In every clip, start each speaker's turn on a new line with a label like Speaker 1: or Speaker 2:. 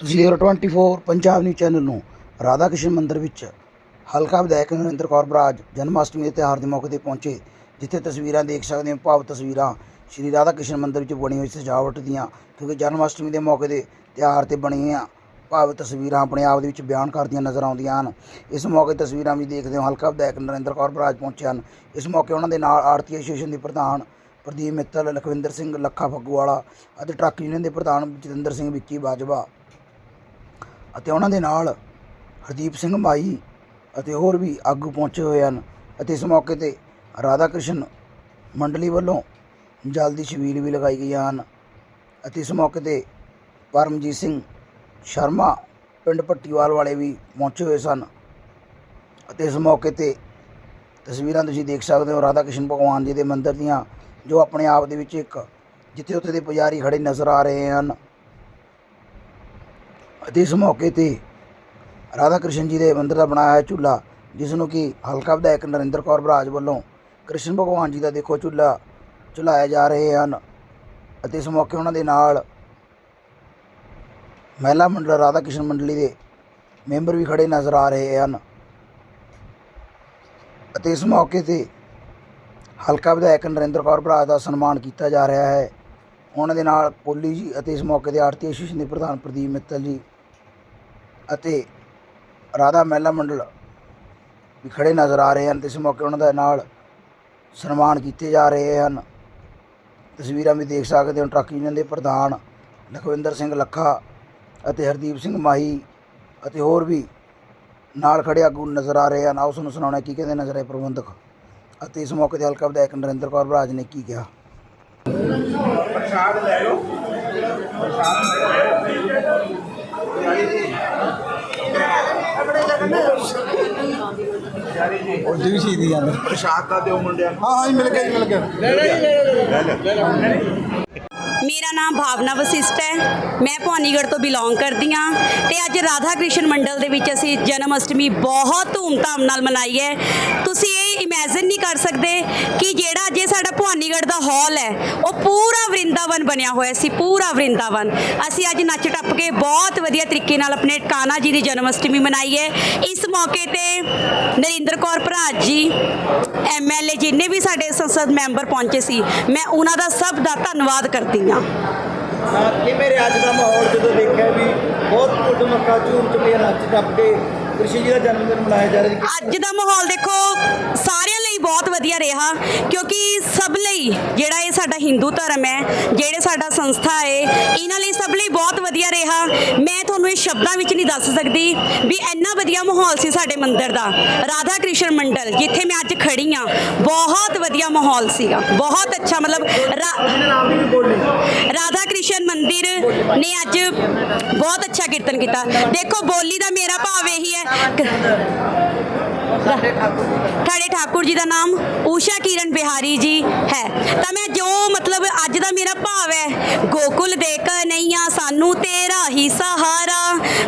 Speaker 1: ਤੁਸੀਂ ਦੇਖ ਰਹੇ ਹੋ 24 ਪੰਜਾਬ ਨਿਊਜ਼ ਚੈਨਲ ਨੂੰ, ਰਾਧਾ ਕ੍ਰਿਸ਼ਨ ਮੰਦਿਰ ਵਿੱਚ ਹਲਕਾ ਵਿਧਾਇਕ ਨਰਿੰਦਰ ਕੌਰ ਬਰਾਜ ਜਨਮ ਅਸ਼ਟਮੀ ਦੇ ਤਿਉਹਾਰ ਦੇ ਮੌਕੇ ਤੇ ਪਹੁੰਚੇ, ਜਿੱਥੇ ਤਸਵੀਰਾਂ ਦੇਖ ਸਕਦੇ ਹੋ, ਭਾਵ ਤਸਵੀਰਾਂ ਸ਼੍ਰੀ ਰਾਧਾ ਕ੍ਰਿਸ਼ਨ ਮੰਦਿਰ ਵਿੱਚ ਬਣੀ ਹੋਈ ਸਜਾਵਟ ਦੀਆਂ, ਕਿਉਂਕਿ ਜਨਮ ਅਸ਼ਟਮੀ ਦੇ ਮੌਕੇ ਦੇ ਤਿਉਹਾਰ ਤੇ ਬਣੀਆਂ ਭਾਵ ਤਸਵੀਰਾਂ ਆਪਣੇ ਆਪ ਦੇ ਵਿੱਚ ਬਿਆਨ ਕਰਦੀਆਂ ਨਜ਼ਰ ਆਉਂਦੀਆਂ ਹਨ। ਇਸ ਮੌਕੇ ਤਸਵੀਰਾਂ ਵੀ ਦੇਖਦੇ ਹੋ, ਹਲਕਾ ਵਿਧਾਇਕ ਨਰਿੰਦਰ ਕੌਰ ਬਰਾਜ ਪਹੁੰਚੇ ਹਨ। ਇਸ ਮੌਕੇ ਉਹਨਾਂ ਦੇ ਨਾਲ ਆਰਤੀ ਐਸੋਸੀਏਸ਼ਨ ਦੇ ਪ੍ਰਧਾਨ ਪ੍ਰਦੀਪ ਮਿੱਤਲ, ਲਖਵਿੰਦਰ ਸਿੰਘ, ਲੱਖਾ ਫੱਗੂਵਾਲਾ ਅਤੇ ਟਰੱਕ ਯੂਨੀਅਨ ਦੇ ਪ੍ਰਧਾਨ ਜਤਿੰਦਰ ਸਿੰਘ ਵਿੱਕੀ ਬਾਜਵਾ ਅਤੇ ਉਹਨਾਂ ਦੇ ਨਾਲ ਹਰਦੀਪ ਸਿੰਘ ਮਾਈ ਅਤੇ ਹੋਰ ਵੀ ਆਗੂ ਪਹੁੰਚੇ ਹੋਏ ਹਨ ਅਤੇ ਇਸ ਮੌਕੇ ਤੇ ਰਾਧਾ ਕ੍ਰਿਸ਼ਨ ਮੰਡਲੀ ਵੱਲੋਂ ਜਲ ਦੀ ਛਬੀਲ ਵੀ ਲਗਾਈ ਗਈਆਂ ਹਨ ਅਤੇ ਇਸ ਮੌਕੇ ਤੇ ਪਰਮਜੀਤ ਸਿੰਘ ਸ਼ਰਮਾ, ਪਿੰਡ ਪੱਟੀਵਾਲ ਵਾਲੇ ਵੀ ਪਹੁੰਚੇ ਹੋਏ ਸਨ ਅਤੇ ਇਸ ਮੌਕੇ ਤੇ ਤਸਵੀਰਾਂ ਤੁਸੀਂ ਦੇਖ ਸਕਦੇ ਹੋ ਰਾਧਾ ਕ੍ਰਿਸ਼ਨ ਭਗਵਾਨ ਜੀ ਦੇ ਮੰਦਿਰ ਦੀਆਂ ਜੋ ਆਪਣੇ ਆਪ ਦੇ ਵਿੱਚ ਇੱਕ ਜਿੱਥੇ ਉੱਥੇ ਦੇ ਪੁਜਾਰੀ ਖੜੇ ਨਜ਼ਰ ਆ ਰਹੇ ਹਨ। ਅਤੇ ਇਸ ਮੌਕੇ ਤੇ ਰਾਧਾ ਕ੍ਰਿਸ਼ਨ ਜੀ ਦੇ ਮੰਦਿਰ ਦਾ ਬਣਾਇਆ ਹੋਇਆ ਝੂਲਾ, ਜਿਸ ਨੂੰ ਕਿ ਹਲਕਾ ਵਿਧਾਇਕ ਨਰਿੰਦਰ ਕੌਰ ਬਰਾਜ ਵੱਲੋਂ ਕ੍ਰਿਸ਼ਨ ਭਗਵਾਨ ਜੀ ਦਾ ਦੇਖੋ ਝੂਲਾ ਝੁਲਾਇਆ ਜਾ ਰਹੇ ਹਨ ਅਤੇ ਇਸ ਮੌਕੇ ਉਹਨਾਂ ਦੇ ਨਾਲ ਮਹਿਲਾ ਮੰਡਲ ਰਾਧਾ ਕ੍ਰਿਸ਼ਨ ਮੰਡਲੀ ਦੇ ਮੈਂਬਰ ਵੀ ਖੜੇ ਨਜ਼ਰ ਆ ਰਹੇ ਹਨ ਅਤੇ ਇਸ ਮੌਕੇ ਤੇ ਹਲਕਾ ਵਿਧਾਇਕ ਨਰਿੰਦਰ ਕੌਰ ਬਰਾਜ ਦਾ ਸਨਮਾਨ ਕੀਤਾ ਜਾ ਰਿਹਾ ਹੈ। ਉਹਨਾਂ ਦੇ ਨਾਲ ਪੋਲੀ ਜੀ ਅਤੇ ਇਸ ਮੌਕੇ ਤੇ ਆਰਤੀ ਐਸੋਸੀਏਸ਼ਨ ਦੇ ਪ੍ਰਧਾਨ ਪ੍ਰਦੀਪ ਮਿੱਤਲ ਜੀ ਅਤੇ ਰਾਧਾ ਮਹਿਲਾ ਮੰਡਲ ਵੀ ਖੜੇ ਨਜ਼ਰ ਆ ਰਹੇ ਹਨ। ਤੇ ਇਸ ਮੌਕੇ ਉਹਨਾਂ ਦਾ ਨਾਲ ਸਨਮਾਨ ਕੀਤੇ ਜਾ ਰਹੇ ਹਨ। ਤਸਵੀਰਾਂ ਵੀ ਦੇਖ ਸਕਦੇ ਹੋ। ਟਰੱਕ ਯੂਨੀਅਨ ਦੇ ਪ੍ਰਧਾਨ ਲਖਵਿੰਦਰ ਸਿੰਘ ਲੱਖਾ ਅਤੇ ਹਰਦੀਪ ਸਿੰਘ ਮਾਹੀ ਅਤੇ ਹੋਰ ਵੀ ਨਾਲ ਖੜੇ ਆਗੂ ਨਜ਼ਰ ਆ ਰਹੇ ਹਨ। ਆਓ ਤੁਹਾਨੂੰ ਸੁਣਾਉਣਾ ਕੀ ਕਹਿੰਦੇ ਨਜ਼ਰ ਆਏ ਪ੍ਰਬੰਧਕ ਅਤੇ ਇਸ ਮੌਕੇ ਤੇ ਹਲਕਾ ਵਿਧਾਇਕ ਨਰਿੰਦਰ ਕੌਰ ਬਰਾਜ ਨੇ ਕੀ ਕਿਹਾ?
Speaker 2: ਉਹ ਜੀ ਸੀ ਦੀ ਜਾਂਦੇ।
Speaker 3: ਪ੍ਰਸ਼ਾਦ ਦਾ ਦਿਓ ਮੁੰਡਿਆਂ
Speaker 2: ਹਾਂ ਹਾਂ ਜੀ, ਮਿਲ ਗਿਆ ਜੀ ਮਿਲ ਗਿਆ
Speaker 4: ਮੇਰਾ ਨਾਮ ਭਾਵਨਾ ਵਸਿਸ਼ਟ ਹੈ। ਮੈਂ ਭਵਾਨੀਗੜ੍ਹ ਤੋਂ ਬਿਲੋਂਗ ਕਰਦੀ ਹਾਂ ਤੇ ਅੱਜ ਰਾਧਾ ਕ੍ਰਿਸ਼ਨ ਮੰਡਲ ਦੇ ਵਿੱਚ ਅਸੀਂ ਜਨਮ ਅਸ਼ਟਮੀ ਬਹੁਤ ਧੂਮਧਾਮ ਨਾਲ ਮਨਾਈ ਹੈ। ਤੁਸੀਂ ਇਮੇਜਿਨ ਨਹੀਂ ਕਰ ਸਕਦੇ ਕਿ ਜਿਹੜਾ ਜੇ ਸਾਡਾ ਭਵਾਨੀਗੜ੍ਹ ਦਾ ਹਾਲ ਹੈ, ਉਹ ਪੂਰਾ ਵਰਿੰਦਾਵਨ ਬਣਿਆ ਹੋਇਆ ਸੀ, ਪੂਰਾ ਵਰਿੰਦਾਵਨ। ਅਸੀਂ ਅੱਜ ਨੱਚ ਟੱਪ ਕੇ ਬਹੁਤ ਵਧੀਆ ਤਰੀਕੇ ਨਾਲ ਆਪਣੇ ਕਾਨਾ ਜੀ ਦੀ ਜਨਮ ਅਸ਼ਟਮੀ ਮਨਾਈ ਹੈ। ਇਸ ਮੌਕੇ ਤੇ ਨਰਿੰਦਰ ਕੌਰ ਭਰਾਜ ਜੀ ਐਮਐਲਏ ਜਿੰਨੇ ਵੀ ਸਾਡੇ ਸੰਸਦ ਮੈਂਬਰ ਪਹੁੰਚੇ ਸੀ, ਮੈਂ ਉਹਨਾਂ ਦਾ ਸਭ ਦਾ ਧੰਨਵਾਦ ਕਰਦੀ ਹਾਂ।
Speaker 5: ਕਿ ਅੱਜ ਦਾ ਮਾਹੌਲ ਜਦੋਂ ਦੇਖਿਆ ਵੀ ਬਹੁਤ ਕੁੱਟ ਮੱਕਾ ਝੂਮ ਚੁੱਕੇ ਨੱਚ ਟੱਪ ਕੇ ਖੁਸ਼ੀ ਜੀ ਦਾ ਜਨਮ ਦਿਨ ਮਨਾਇਆ ਜਾ ਰਿਹਾ
Speaker 4: ਅੱਜ ਦਾ ਮਾਹੌਲ ਦੇਖੋ, ਸਾਰਿਆਂ ਲਈ ਬਹੁਤ ਵਧੀਆ ਰਿਹਾ, ਕਿਉਂਕਿ ਸਭ ਲਈ ਜਿਹੜਾ ਇਹ ਸਾਡਾ ਹਿੰਦੂ ਧਰਮ ਹੈ, ਜਿਹੜੇ ਸਾਡਾ ਸੰਸਥਾ ਹੈ, ਇਹਨਾਂ ਲਈ ਸਭ ਲਈ ਬਹੁਤ ਵਧੀਆ ਰਿਹਾ। ਮੈਂ ਤੁਹਾਨੂੰ ਇਹ ਸ਼ਬਦਾਂ ਵਿੱਚ ਨਹੀਂ ਦੱਸ ਸਕਦੀ ਵੀ ਇੰਨਾ ਵਧੀਆ ਮਾਹੌਲ ਸੀ ਸਾਡੇ ਮੰਦਿਰ ਦਾ। ਰਾਧਾ ਕ੍ਰਿਸ਼ਨ ਮੰਡਲ, ਜਿੱਥੇ ਮੈਂ ਅੱਜ ਖੜੀ ਆ ਬਹੁਤ ਵਧੀਆ ਮਾਹੌਲ ਸੀਗਾ। ਬਹੁਤ ਅੱਛਾ, ਮਤਲਬ ਰਾਧਾ ਕ੍ਰਿਸ਼ਨ ਮੰਦਿਰ ਨੇ ਅੱਜ ਬਹੁਤ ਅੱਛਾ ਕੀਰਤਨ ਕੀਤਾ। ਦੇਖੋ, ਬੋਲੀ ਦਾ ਮੇਰਾ ਭਾਵ ਇਹੀ ਹੈ। ਸਾਡੇ ਠਾਕੁਰ ਜੀ ਦਾ ਨਾਮ। ਊਸ਼ਾ ਕਿਰਨ ਬਿਹਾਰੀ ਜੀ ਹੈ। ਤਾਂ ਮੈਂ ਜੋ ਮਤਲਬ ਅੱਜ ਦਾ ਮੇਰਾ ਭਾਵ ਹੈ, ਗੋਕੁਲ ਦੇ ਕਨਈਆ ਸਾਨੂੰ ਤੇਰਾ ਹੀ ਸਹਾਰਾ।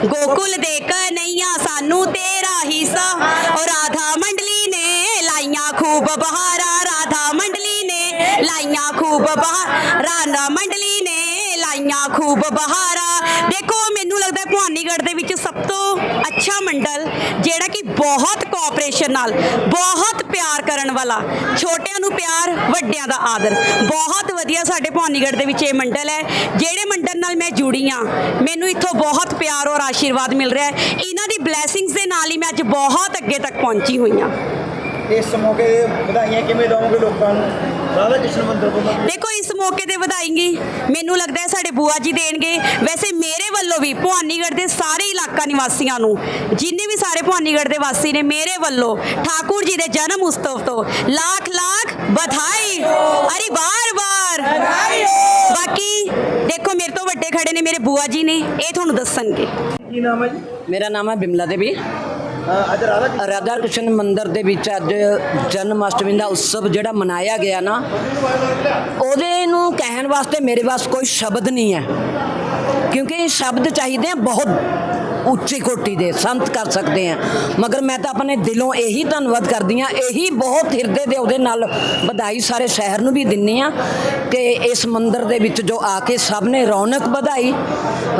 Speaker 4: ਗੋਕੁਲ ਦੇ ਕਨਈਆ ਸਾਨੂੰ ਤੇਰਾ ਹੀ ਸਹਾਰਾ। ਉਹ ਰਾਧਾ ਮੰਡਲੀ ਨੇ ਲਾਈਆਂ ਖੂਬ ਬਹਾਰਾ। ਰਾਧਾ ਮੰਡਲੀ ਨੇ ਲਾਈਆਂ ਖੂਬ ਬਹਾਰ ਰਾਧਾ ਮੰਡਲੀ ਨੇ ਲਾਈਆਂ ਖੂਬ ਬਹਾਰਾ ਦੇਖੋ ਮੈਨੂੰ ਲੱਗਦਾ ਹੈ ਭਵਾਨੀਗੜ੍ਹ ਦੇ ਵਿੱਚ ਸਭ ਤੋਂ ਅੱਛਾ ਮੰਡਲ ਜਿਹੜਾ ਕਿ ਬਹੁਤ ਕੋਆਪਰੇਸ਼ਨ ਨਾਲ, ਬਹੁਤ ਪਿਆਰ ਕਰਨ ਵਾਲਾ, ਛੋਟਿਆਂ ਨੂੰ ਪਿਆਰ, ਵੱਡਿਆਂ ਦਾ ਆਦਰ। ਬਹੁਤ ਵਧੀਆ ਸਾਡੇ ਭਵਾਨੀਗੜ੍ਹ ਦੇ ਵਿੱਚ ਇਹ ਮੰਡਲ ਹੈ, ਜਿਹੜੇ ਮੰਡਲ ਨਾਲ ਮੈਂ ਜੁੜੀ ਆ ਮੈਨੂੰ ਇੱਥੋਂ ਬਹੁਤ ਪਿਆਰ ਔਰ ਆਸ਼ੀਰਵਾਦ ਮਿਲ ਰਿਹਾ ਹੈ। ਇਹਨਾਂ ਦੀ ਬਲੇਸਿੰਗਸ ਦੇ ਨਾਲ ਹੀ ਮੈਂ ਅੱਜ ਬਹੁਤ ਅੱਗੇ ਤੱਕ ਪਹੁੰਚੀ ਹੋਈ ਹਾਂ।
Speaker 5: ਇਸ ਮੌਕੇ ਤੇ ਵਧਾਈਆਂ ਕਿਵੇਂ ਦਵੋਗੇ ਲੋਕਾਂ ਨੂੰ? ਰਾਧਾ ਕ੍ਰਿਸ਼ਨ ਮੰਦਿਰ ਵੱਲੋਂ
Speaker 4: ਦੇਖੋ ਇਸ ਮੌਕੇ ਤੇ ਵਧਾਈਂਗੀ। ਮੈਨੂੰ ਲੱਗਦਾ ਹੈ ਸਾਡੇ ਬੂਆ ਜੀ ਦੇਣਗੇ। ਵੈਸੇ ਮੇਰੇ ਵੱਲੋਂ ਵੀ ਭਵਾਨੀਗੜ੍ਹ ਦੇ ਸਾਰੇ ਇਲਾਕਾ ਨਿਵਾਸੀਆਂ ਨੂੰ ਜਿੰਨੇ ਵੀ ਸਾਰੇ ਭਵਾਨੀਗੜ੍ਹ ਦੇ ਵਾਸੀ ਨੇ ਮੇਰੇ ਵੱਲੋਂ ਠਾਕੁਰ ਜੀ ਦੇ ਜਨਮ ਉਤਸਵ ਤੋਂ ਲੱਖ ਲੱਖ ਵਧਾਈ। ਅਰੇ ਬਾਰ ਬਾਰ ਬਾਕੀ ਦੇਖੋ ਮੇਰੇ ਤੋਂ ਵੱਡੇ ਖੜੇ ਨੇ ਮੇਰੇ ਬੂਆ ਜੀ ਨੇ ਇਹ ਤੁਹਾਨੂੰ ਦੱਸਣਗੇ।
Speaker 5: ਕੀ ਨਾਮ ਹੈ ਜੀ?
Speaker 6: ਮੇਰਾ ਨਾਮ ਹੈ ਬਿਮਲਾ ਦੇਵੀ।
Speaker 5: ਅੱਜ ਰਾਧਾ ਕ੍ਰਿਸ਼ਨ
Speaker 6: ਰਾਧਾ ਕ੍ਰਿਸ਼ਨ ਮੰਦਿਰ ਦੇ ਵਿੱਚ ਅੱਜ ਜਨਮ ਅਸ਼ਟਮੀ ਦਾ ਉਤਸਵ ਜਿਹੜਾ ਮਨਾਇਆ ਗਿਆ ਨਾ, ਉਹਦੇ ਨੂੰ ਕਹਿਣ ਵਾਸਤੇ ਮੇਰੇ ਪਾਸ ਕੋਈ ਸ਼ਬਦ ਨਹੀਂ ਹੈ। ਕਿਉਂਕਿ ਸ਼ਬਦ ਚਾਹੀਦੇ ਆ ਬਹੁਤ। ਉੱਚੀ ਕੋਟੀ ਦੇ ਸੰਤ ਕਰ ਸਕਦੇ ਆ। ਮਗਰ ਮੈਂ ਤਾਂ ਆਪਣੇ ਦਿਲੋਂ ਇਹੀ ਧੰਨਵਾਦ ਕਰਦੀ ਆ। ਇਹੀ ਬਹੁਤ ਹਿਰਦੇ ਦੇ ਉਹਦੇ ਨਾਲ ਵਧਾਈ ਸਾਰੇ ਸ਼ਹਿਰ ਨੂੰ ਵੀ ਦਿੰਨੀ ਆ। ਕਿ ਇਸ ਮੰਦਿਰ ਦੇ ਵਿੱਚ ਜੋ ਆ ਕੇ ਸਭ ਨੇ ਰੌਣਕ ਵਧਾਈ।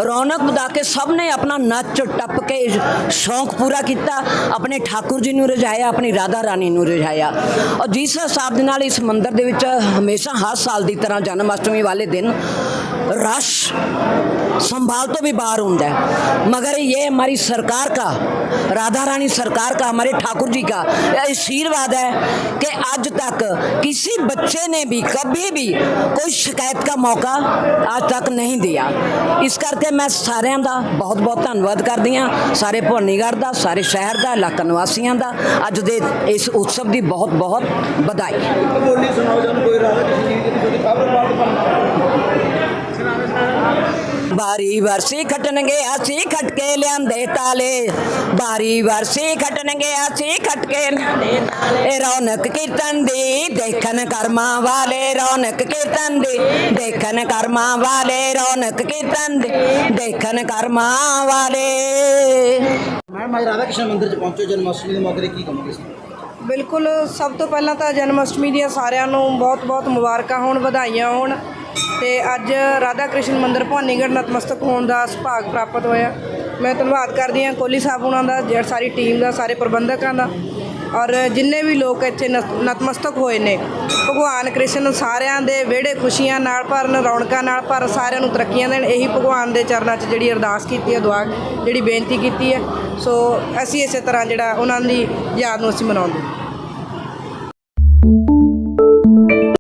Speaker 6: ਰੌਣਕ ਵਧਾ ਕੇ ਸਭ ਨੇ ਆਪਣਾ ਨੱਚ ਟੱਪ ਕੇ ਸ਼ੌਂਕ ਪੂਰਾ ਕੀਤਾ। ਆਪਣੇ ਠਾਕੁਰ ਜੀ ਨੂੰ ਰਜਾਇਆ, ਆਪਣੀ ਰਾਧਾ ਰਾਣੀ ਨੂੰ ਰਜਾਇਆ। ਔਰ ਜਿਸ ਹਿਸਾਬ ਦੇ ਨਾਲ ਇਸ ਮੰਦਿਰ ਦੇ ਵਿੱਚ ਹਮੇਸ਼ਾ ਹਰ ਸਾਲ ਦੀ ਤਰ੍ਹਾਂ ਜਨਮ ਅਸ਼ਟਮੀ ਵਾਲੇ ਦਿਨ रश संभाल तो भी बाहर होता है मगर ये हमारी सरकार का राधा रानी सरकार का हमारे ठाकुर जी का यह आशीर्वाद है कि आज तक किसी बच्चे ने भी कभी भी कोई शिकायत का मौका आज तक नहीं दिया ਇਸ ਕਰਕੇ ਮੈਂ ਸਾਰਿਆਂ ਦਾ ਬਹੁਤ ਬਹੁਤ ਧੰਨਵਾਦ ਕਰਦੀ ਹਾਂ ਸਾਰੇ ਭਵਾਨੀਗੜ੍ਹ ਦਾ ਸਾਰੇ ਸ਼ਹਿਰ ਦਾ ਇਲਾਕਾ ਨਿਵਾਸੀਆਂ ਦਾ ਅੱਜ ਦੇ ਇਸ ਉਤਸਵ ਦੀ ਬਹੁਤ ਬਹੁਤ ਵਧਾਈ ਬਾਰੀ ਵਰਸੀ ਖਟਣਗੇ ਅਸੀਂ ਖਟ ਕੇ ਲਿਆਂਦੇ ਤਾਲੇ। ਬਾਰੀ ਵਰਸੀ ਖਟਣਗੇ ਅਸੀਂ ਖਟ ਕੇ ਲਿਆਂਦੇ ਤਾਲੇ। ਇਹ ਰੌਣਕ ਕੀਰਤਨ ਦੀ ਦੇਖਣ ਕਰਮਾਂ ਵਾਲੇ ਰੌਣਕ ਕੀਰਤਨ ਦੀ ਦੇਖਣ ਕਰਮਾਂ ਵਾਲੇ ਰੌਣਕ ਕੀਰਤਨ ਦੀ ਦੇਖਣ ਕਰਮਾਂ ਵਾਲੇ।
Speaker 5: ਮੈਡਮ ਅੱਜ ਰਾਧਾ ਕ੍ਰਿਸ਼ਨ ਮੰਦਿਰ ਚ ਪਹੁੰਚੋ ਜਨਮ ਅਸ਼ਟਮੀ ਦੇ ਮੌਕੇ ਤੇ ਕੀ ਕਹੋਗੇ
Speaker 3: ਬਿਲਕੁਲ ਸਭ ਤੋਂ ਪਹਿਲਾਂ ਤਾਂ ਜਨਮ ਅਸ਼ਟਮੀ ਦੀਆਂ ਸਾਰਿਆਂ ਨੂੰ ਬਹੁਤ-ਬਹੁਤ ਮੁਬਾਰਕਾਂ ਹੋਣ ਵਧਾਈਆਂ ਹੋਣ। ਤੇ ਅੱਜ ਰਾਧਾ ਕ੍ਰਿਸ਼ਨ ਮੰਦਿਰ ਭਵਾਨੀਗੜ੍ਹ ਨਤਮਸਤਕ ਹੋਣ ਦਾ ਸੁਭਾਗ ਪ੍ਰਾਪਤ ਹੋਇਆ। ਮੈਂ ਧੰਨਵਾਦ ਕਰਦੀ ਹਾਂ ਕੋਹਲੀ ਸਾਹਿਬ ਉਹਨਾਂ ਦਾ, ਜਿਹੜੀ ਸਾਰੀ ਟੀਮ ਦਾ, ਸਾਰੇ ਪ੍ਰਬੰਧਕਾਂ ਦਾ ਔਰ ਜਿੰਨੇ ਵੀ ਲੋਕ ਇੱਥੇ ਨਤ- ਨਤਮਸਤਕ ਹੋਏ ਨੇ, ਭਗਵਾਨ ਕ੍ਰਿਸ਼ਨ ਸਾਰਿਆਂ ਦੇ ਵਿਹੜੇ ਖੁਸ਼ੀਆਂ ਨਾਲ ਭਰਨ, ਰੌਣਕਾਂ ਨਾਲ ਭਰ, ਸਾਰਿਆਂ ਨੂੰ ਤਰੱਕੀਆਂ ਦੇਣ, ਇਹੀ ਭਗਵਾਨ ਦੇ ਚਰਨਾਂ 'ਚ ਜਿਹੜੀ ਅਰਦਾਸ ਕੀਤੀ ਹੈ, ਦੁਆ, ਜਿਹੜੀ ਬੇਨਤੀ ਕੀਤੀ ਹੈ। ਸੋ ਅਸੀਂ ਇਸੇ ਤਰ੍ਹਾਂ ਜਿਹੜਾ ਉਹਨਾਂ ਦੀ ਯਾਦ ਨੂੰ ਅਸੀਂ ਮਨਾਉਂਦੇ